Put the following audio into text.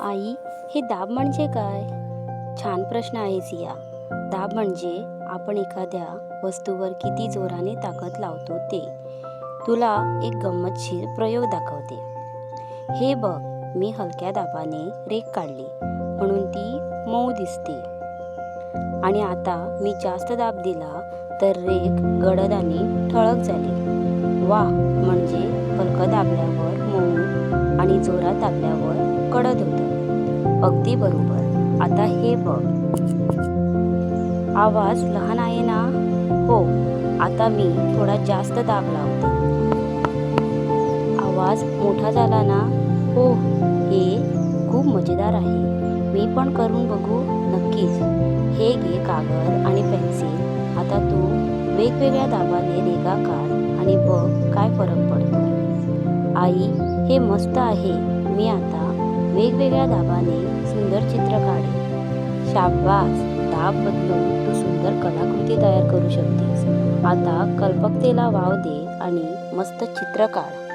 आई हे दाब म्हणजे काय? छान प्रश्न आहे सिया. दाब म्हणजे आपण एखाद्या वस्तूवर किती जोराने ताकद लावतो ते. तुला एक गंमतशीर प्रयोग दाखवते. हे बघ मी हलक्या दाबाने रेख काढली म्हणून ती मऊ दिसते. आणि आता मी जास्त दाब दिला तर रेख गडद आणि ठळक झाली. वा म्हणजे हलकं दाबल्यावर मऊ आणि जोरात दाबल्यावर अगदी बरोबर. आता हे बघ. आवाज लहान आहे ना? हो आता मी थोडा जास्त दाब लावते. आवाज मोठा झाला ना? हो हे खूप मजेदार आहे. मी पण करून बघू नक्कीच. हे घे कागद आणि पेन्सिल. आता तू वेगवेगळ्या दाबाने रेगा काढ आणि बघ काय फरक पडतो. आई हे मस्त आहे. मी आता वेगवेगळ्या दाबाने सुंदर चित्र काढेन शाबास दाब बदलून तू सुंदर कलाकृती तयार करू शकतेस. आता कल्पकतेला वाव दे आणि मस्त चित्र काढ.